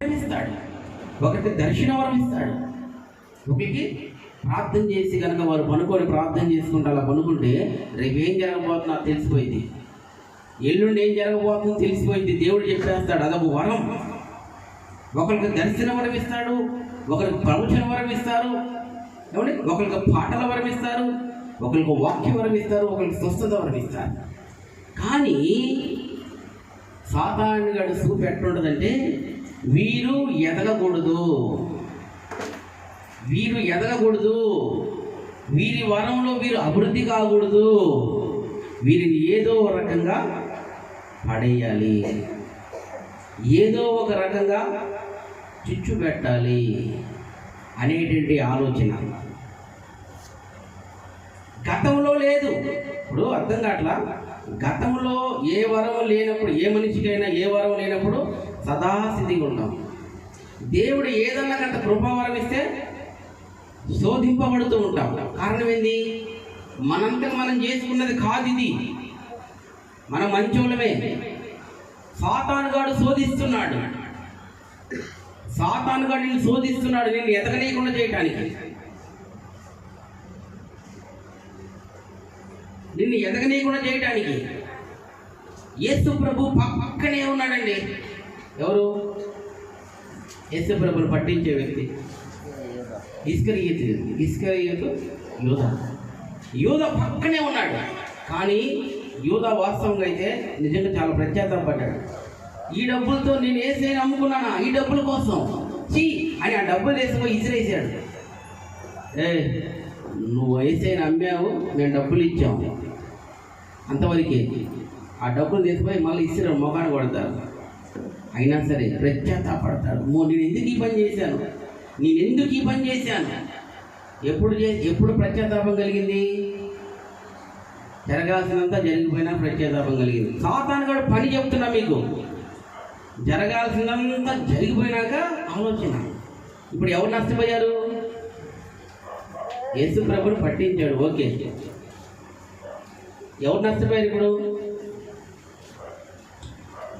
ఇస్తాడు ఒకరికి దర్శన వరం ఇస్తాడు. ఒకరికి ప్రార్థన చేసి కనుక వారు పనుకొని ప్రార్థన చేసుకుంటే అలా పనుకుంటే రేపు ఏం జరగబోతుందో నాకు తెలిసిపోయింది. ఎల్లుండి ఏం జరగబోతుందో తెలిసిపోయింది. దేవుడు చెప్పేస్తాడు అదొక వరం. ఒకరికి దర్శన వరం ఇస్తాడు ఒకరికి ప్రవచన వరం ఇస్తారు. ఏమండి? ఒకరికి పాటల వరం ఇస్తారు ఒకరికి వాక్య వరం ఇస్తారు ఒకరికి స్వస్థత వరం ఇస్తారు. కానీ సాతాను గడు సూపు ఎట్లుంటుందంటే వీరు ఎదగకూడదు. వీరు ఎదగకూడదు. వీరి వరంలో వీరు అభివృద్ధి కాకూడదు. వీరిని ఏదో ఒక రకంగా పడేయాలి. ఏదో ఒక రకంగా చిచ్చు పెట్టాలి అనేటువంటి ఆలోచన. గతంలో లేదు. ఇప్పుడు అర్థం కావట్లా? గతంలో ఏ వరం లేనప్పుడు ఏ మనిషికైనా ఏ వరం లేనప్పుడు సదాస్థితిగా ఉన్నాం దేవుడు ఏదన్నా కంత కృపావరం ఇస్తే శోధింపబడుతూ ఉంటాం. కారణం ఏంది మనంతా మనం చేసుకున్నది కాదు ఇది. మన మంచోళ్ళమే. సాతానుగాడు శోధిస్తున్నాడు. సాతానుగాడు నేను శోధిస్తున్నాడు నేను ఎదగలేకుండా చేయటానికి. నిన్ను ఎదగనీయకుండా చేయటానికి. యేసు ప్రభు పక్కనే ఉన్నాడండి. ఎవరు? యేసు ప్రభులు పట్టించే వ్యక్తి. ఇస్కరియతు. ఇస్కరియతు యోధ యోధ పక్కనే ఉన్నాడు. కానీ యోధ వాస్తవంగా అయితే నిజంగా చాలా ప్రత్యేకపడ్డాడు ఈ డబ్బులతో నేను ఏసైనా అమ్ముకున్నానా ఈ డబ్బుల కోసం. చీ అని ఆ డబ్బులు వేసుకొని ఇసిరేసాడు ఏ నువ్వు ఏసైనా అమ్మావు మేము డబ్బులు ఇచ్చాము అంతవరకే ఆ డబ్బులు తీసుకుపోయి మళ్ళీ ఇసిరు మొగాన్ని కొడతారు. అయినా సరే ప్రత్యేకపడతాడు మో నేను ఎందుకు ఈ పని చేశాను? నేను ఎందుకు ఈ పని చేశాను? ఎప్పుడు ఎప్పుడు ప్రత్యాతాపం కలిగింది? జరగాల్సినంత జరిగిపోయినా ప్రత్యాతాపం కలిగింది. సాతాను కూడా పని చెప్తున్నా మీకు. జరగాల్సినంత జరిగిపోయినాక ఆలోచన. ఇప్పుడు ఎవరు నష్టపోయారు? యేసు ప్రభుని పట్టించాడు. ఓకే. ఎవరు నష్టపోయారు ఇప్పుడు?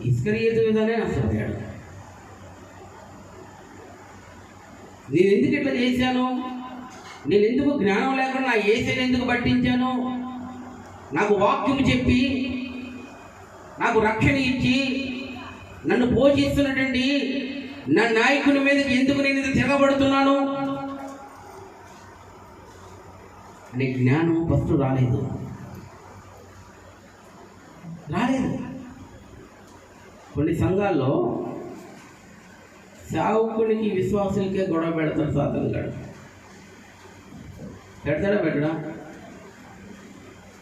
ఇస్కరియతు విధానే నష్టపోయాడు నేను ఎందుకు ఇట్లా చేశాను? నేను ఎందుకు జ్ఞానం లేకుండా నా ఏసీని ఎందుకు పట్టించాను? నాకు వాక్యం చెప్పి నాకు రక్షణ ఇచ్చి నన్ను పోషిస్తున్నటువంటి నా నాయకుని మీద ఎందుకు నేను ఇది తిరగబడుతున్నాను? అనే జ్ఞానం ఫస్ట్ రాలేదు. కొన్ని సంఘాల్లో సేవకునికి విశ్వాసులకే గొడవ పెడతాడు సాతం గాడు. పెడతాడా పెట్టడా?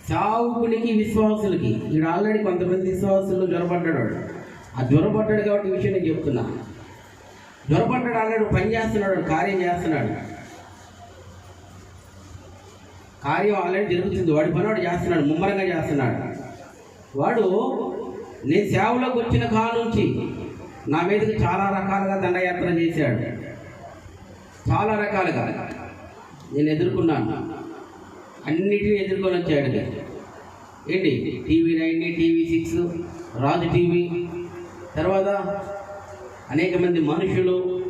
సావుకునికి విశ్వాసులకి ఇక్కడ ఆల్రెడీ కొంతమంది విశ్వాసులు జ్వరపడ్డాడు వాడు. ఆ జ్వరపడ్డాడు కాబట్టి విషయం నేను చెప్తున్నా. జ్వరపడ్డాడు ఆల్రెడీ పని చేస్తున్నాడు కార్యం చేస్తున్నాడు. కార్యం ఆల్రెడీ జరుగుతుంది. వాడి పని వాడు చేస్తున్నాడు ముమ్మరంగా చేస్తున్నాడు. వాడు నేను సేవలోకి వచ్చిన కాల నుంచి నా మీదకి చాలా రకాలుగా దండయాత్ర చేశాడు. చాలా రకాలుగా. నేను ఎదుర్కొన్నాను. అన్నిటిని ఎదుర్కొని వచ్చాడు ఏంటి? TV nine TV six Raju TV. తర్వాత అనేక మంది మనుషులు.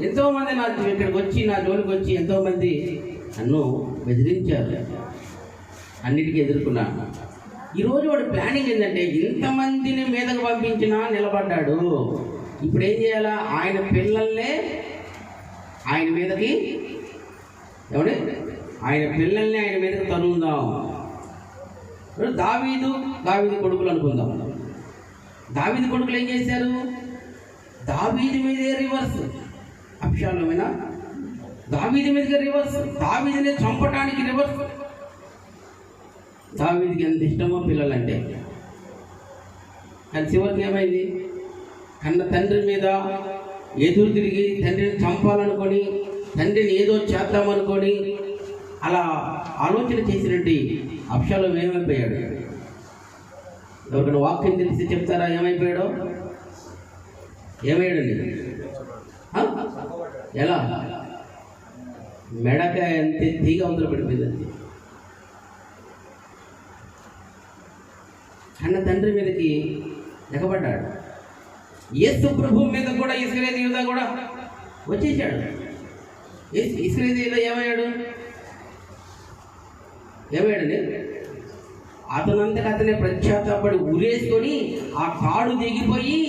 ఎంతోమంది నా ఇక్కడికి వచ్చి నా జోలికి వచ్చి ఎంతోమంది నన్ను బెదిరించారు. అన్నిటికీ ఎదుర్కొన్నాను. ఈరోజు వాడు ప్లానింగ్ ఏంటంటే ఇంతమందిని మీదకు పంపించినా నిలబడ్డాడు. ఇప్పుడు ఏం చేయాలా? ఆయన పిల్లల్నే ఆయన మీదకి ఏమండి ఆయన పిల్లల్ని ఆయన మీదకి తరుముదాం దావీదు దావీదు కొడుకులు అనుకుందాం. దావీదు కొడుకులు ఏం చేశారు? దావీదు మీదే రివర్స్ అక్షాలమైన దావీది మీదకి రివర్స్ దావీదిని చంపడానికి రివర్స్ దావీదికి ఎంత ఇష్టమో పిల్లలంటే. కానీ చివరికి ఏమైంది? కన్న తండ్రి మీద ఎదురు తిరిగి తండ్రిని చంపాలనుకొని తండ్రిని ఏదో చేద్దామనుకొని అలా ఆలోచన చేసినట్టు అప్షాలో ఏమైపోయాడు? ఎవరికైనా వాక్యం తెలిసి చెప్తారా? ఏమైపోయాడో? ఏమయ్యాడండి? ఎలా? మెడక అంతే తీగ అవతల పడిపోయిందండి. కన్న తండ్రి మీదకి ఎగబడ్డాడు. యేసు ప్రభు మీద కూడా ఇస్కరేది యూదా కూడా వచ్చేసాడు ఇస్కరేది యూదా ఏమయ్యాడు? ఏమయ్యాడండి అతనంతట అతనే ప్రత్యాతాపడి ఉరేసుకొని ఆ కాడు దిగిపోయి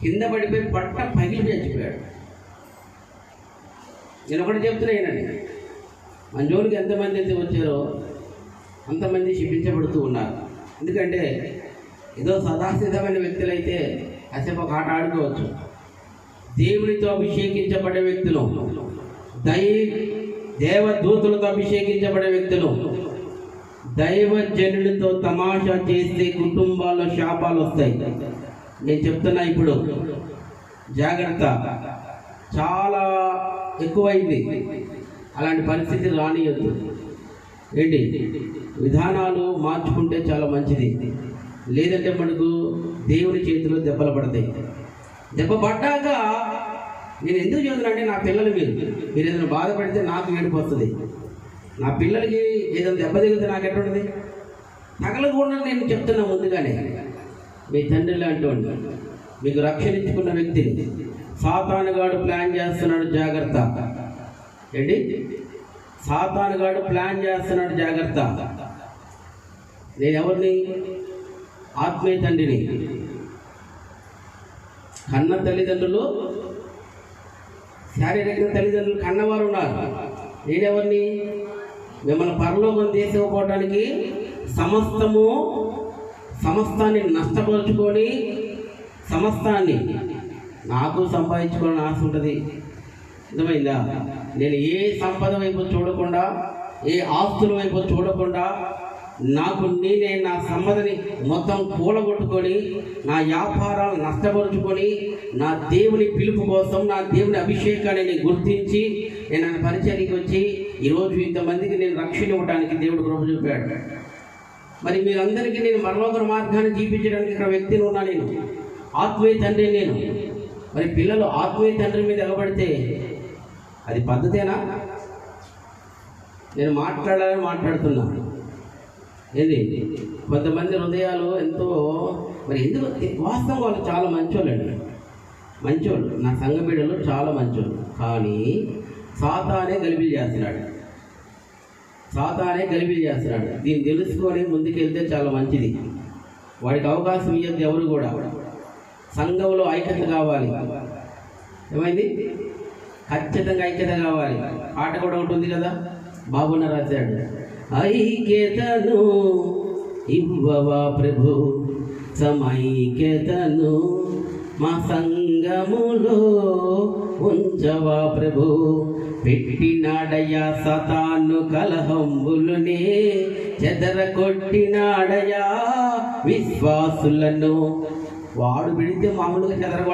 కింద పడిపోయి పట్ట పగిలి చచ్చిపోయాడు. నేను ఒకటి చెప్తున్నా మన జోలికి ఎంతమంది అయితే వచ్చారో అంతమంది క్షిపించబడుతూ ఉన్నారు. ఎందుకంటే ఏదో సదాసిద్ధమైన వ్యక్తులైతే కాసేపు ఒక ఆట ఆడుకోవచ్చు. దేవునితో అభిషేకించబడే వ్యక్తులు దై దేవదూతులతో అభిషేకించబడే వ్యక్తులు దైవజనులతో తమాషా చేస్తే కుటుంబాల్లో శాపాలు వస్తాయి. నేను చెప్తున్నా ఇప్పుడు జాగ్రత్త. చాలా ఎక్కువైంది. అలాంటి పరిస్థితి రానియద్దు. ఏంటి? విధానాలు మార్చుకుంటే చాలా మంచిది. లేదంటే మనకు దేవుని చేతిలో దెబ్బలు పడతాయి. దెబ్బ పడ్డాక నేను ఎందుకు చెబుతున్నా నా పిల్లలు మీరు. మీరు ఏదైనా బాధపడితే నాకు ఏడుపు వస్తుంది. నా పిల్లలకి ఏదైనా దెబ్బ దిగితే నాకు ఎటువంటిది తగలకుండా నేను చెప్తున్నా ముందుగానే. మీ తండ్రి లాంటి మీకు రక్షణ ఇచ్చుకున్న వ్యక్తిని సాతానుగాడు ప్లాన్ చేస్తున్నాడు జాగ్రత్త. ఏంటి? సాతానుగాడు ప్లాన్ చేస్తున్నాడు జాగ్రత్త. నేను ఎవరిని ఆత్మీయ తండ్రిని. కన్న తల్లిదండ్రులు శారీరక తల్లిదండ్రులు కన్నవారు ఉన్నారు. నేనెవరిని? మిమ్మల్ని పరలోకం తీసుకుపోవడానికి సమస్తము సమస్తాన్ని నష్టపరుచుకొని సమస్తాన్ని నాకు సంపాదించుకోవాలని ఆశ ఉంటుంది. అర్థమైందా? నేను ఏ సంపద వైపు చూడకుండా ఏ ఆస్తుల వైపు చూడకుండా నాకు నేనే నా సంపదని మొత్తం కూలగొట్టుకొని నా వ్యాపారాలు నష్టపరుచుకొని నా దేవుని పిలుపు కోసం నా దేవుని అభిషేకాన్ని నేను గుర్తించి నేను ఆయన పరిచయానికి వచ్చి ఈరోజు ఇంతమందికి నేను రక్షణ ఇవ్వడానికి దేవుడు కృప చూపాడు. మరి మీరందరికీ నేను మరొకరి మార్గాన్ని చూపించడానికి ఇక్కడ వ్యక్తిని ఉన్నా నేను. ఆత్మీయ తండ్రి నేను. మరి పిల్లలు ఆత్మీయ తండ్రి మీద ఎగబడితే అది పద్ధతేనా? నేను మాట్లాడాలని మాట్లాడుతున్నాను ఏంది? కొంతమంది హృదయాలు ఎంతో మరి ఎందుకు? వాస్తవం వాళ్ళు చాలా మంచోళ్ళండి. మంచోళ్ళు. నా సంఘ చాలా మంచోళ్ళు. కానీ సాతానే గలిబిలి చేస్తున్నాడు. సాతానే గలిబిలి చేస్తున్నాడు. దీన్ని తెలుసుకొని ముందుకెళ్తే చాలా మంచిది. వాడికి అవకాశం ఇవ్వద్దు ఎవరు కూడా. సంఘంలో ఐక్యత కావాలి. ఏమైంది? ఖచ్చితంగా ఐక్యత కావాలి. ఆట కూడా ఒకటి ఉంది కదా? బాబున్న రాశాడు. ఐక్యతను ఇవ్వవా ప్రభు. సమైక్యతను మా సంగములో ఉంచవా ప్రభు. పెట్టినాడయ్యా సతాను కలహంబులునే చెదర కొట్టినాడయా విశ్వాసులను వాడు పెడితే మామూలుగా చెదరగొట్ట